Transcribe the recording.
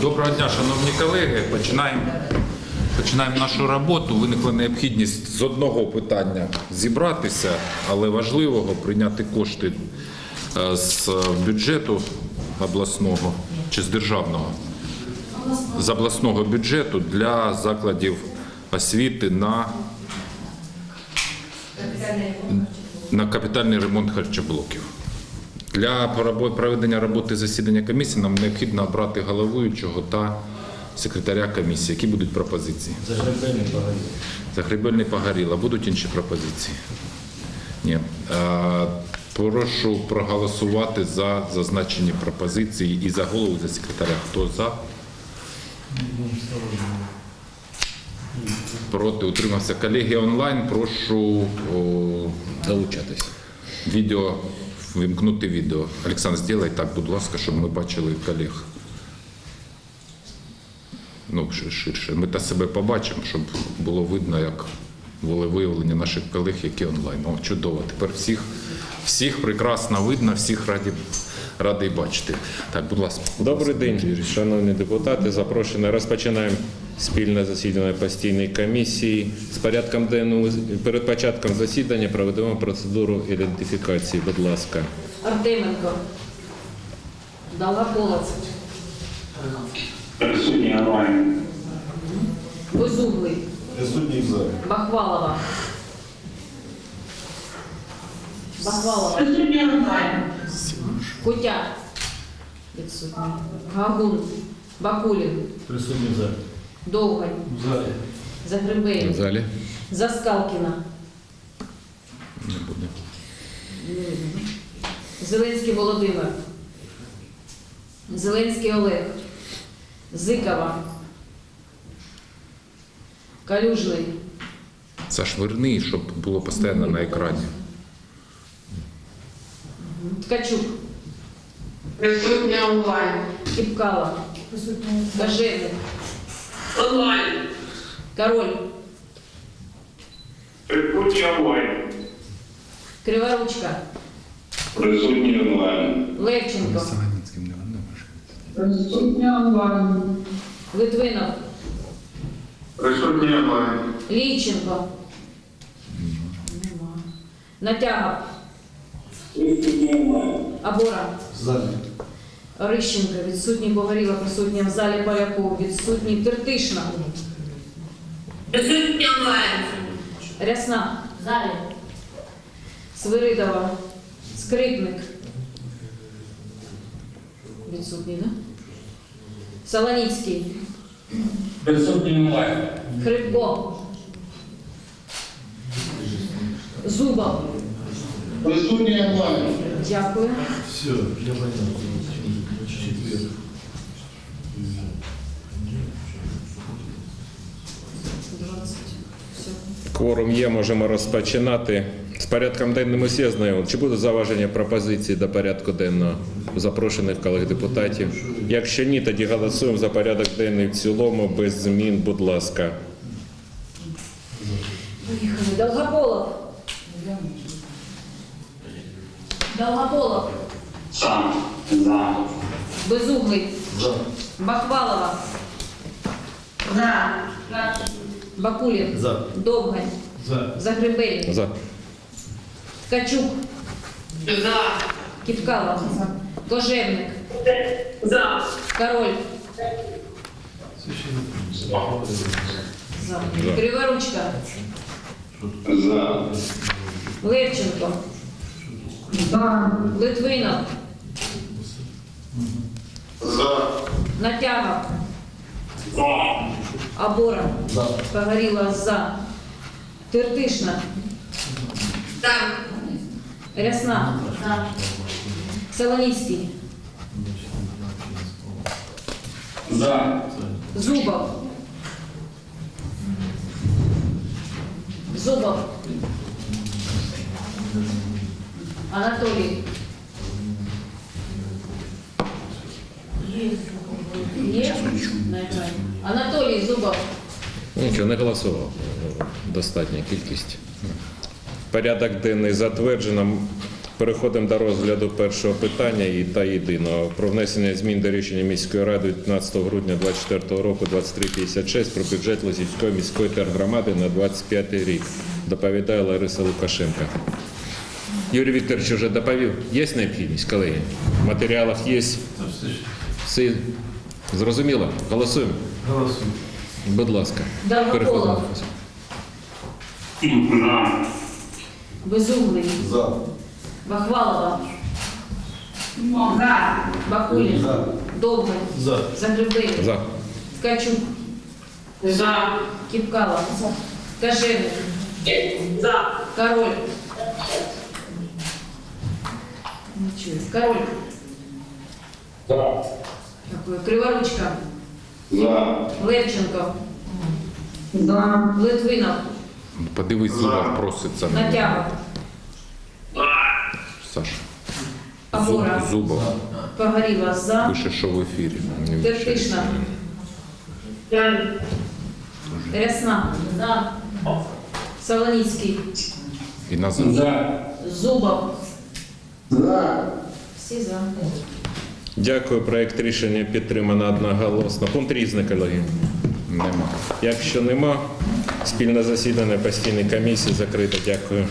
Доброго дня, шановні колеги. Починаємо, починаємо нашу роботу. Виникла необхідність з одного питання зібратися, але важливого прийняти кошти е, з бюджету обласного чи з державного з обласного бюджету для закладів освіти на, на капітальний ремонт харчоблоків. Для проведення роботи засідання комісії нам необхідно обрати головуючого та секретаря комісії. Які будуть пропозиції? Загребельний погоди. Загребельний погоріло. Будуть інші пропозиції? Ні. Прошу проголосувати за зазначені пропозиції і за голову, і за секретаря. Хто за? Проти утримався. Колеги онлайн. Прошу Долучатись. відео вимкнути відео. Олександр, зробай так, будь ласка, щоб ми бачили колег. Ну, шир- ширше. Ми та себе побачимо, щоб було видно, як були виявлені наших колег, які онлайн. О, чудово. Тепер всіх, всіх прекрасно видно, всіх раді, радий бачити. Так, будь ласка. Добрий день, шановні депутати. Запрошені. Розпочинаємо спільне засідання постійної комісії. З порядком денного перед початком засідання проведемо процедуру ідентифікації. Будь ласка. Артеменко. Долгополоц. Присутній онлайн. Безуглий. Присутній в залі. Бахвалова. Бахвалова. Присутній онлайн. Кутя. Відсутній. Гагун. Бакулін. Присутній в залі. Довгань. В залі. В Загребей. залі. Заскалкіна. Не буде. Зеленський Володимир. Зеленський Олег. Зикова. Калюжний. Саш, верни, щоб було постійно на екрані. Ткачук. Присутній онлайн. Кіпкала. Каженик. Онлайн. Король. Присутній онлайн. Криворучка. Присутній онлайн. Левченко. Присутній онлайн. Литвинов. Присутній онлайн. Лійченко. Нема. Натягов. Присутній онлайн. Абора. В залі. Рищенко. Відсутній Погоріла. Присутня в залі Поляков. Відсутній Тертишна. Присутній онлайн. Рясна. В залі. Свиридова. Скрипник. Відсутній, да? Солоніцький. Присутній онлайн. Хрипко. Зубов. Присутній онлайн. Дякую. Все, я понял. Четверг. Кворум є, можемо розпочинати. З порядком денним усі знайомі. Чи будуть заваження пропозиції до порядку денного запрошених колег депутатів? Якщо ні, тоді голосуємо за порядок денний в цілому без змін, будь ласка. Долгополов. Долгополов. Сам. За. Безуглий. За. Бахвалова. За. Бакулін. За. Довгань. За. Загребельний. За. Ткачук. За. Кіпкала. Кожевник. За. Король. За. Криворучка. За. Левченко. Литвинов. За. Натягов. За. Абора. За. Погоріла за. Тертишна. Рясна. Солоніцький. За. Зубов. Зубов. Анатолій. Є? На. Анатолій Зубов. Нічого, не голосував. Достатня кількість. Порядок денний затверджено. Переходимо до розгляду першого питання і та єдиного про внесення змін до рішення міської ради від 15 грудня 2024 року 2356 про бюджет Лозівської міської тергромади на 25 рік. Доповідає Лариса Лукашенка. Юрій Вікторович вже доповів. Є необхідність, колеги? В матеріалах є. Все зрозуміло? Голосуємо. Голосуй. Будь ласка. Переходимо. За. Безумний, За. Бахвалова, Бакулін, За. Довгань, За. Загребей, За. Ткачук, За. Кіпкала, Кажений, За. Король. Чую. Король. За. Дякую. Криворучка, За. Левченко, За. Литвинов, Подивись, Зубов проситься. Натяга, Саша. Абора, Зуб- Зубов Погоріла за, пише, що в ефірі. Тертишна, Рясна, за, Солоніцький, І назад. За. Зубов. За. Всі за. Дякую. Проект рішення підтримано одноголосно. Пункт різне, колеги. Нема. Якщо нема, спільне засідання постійної комісії закрите. Дякую.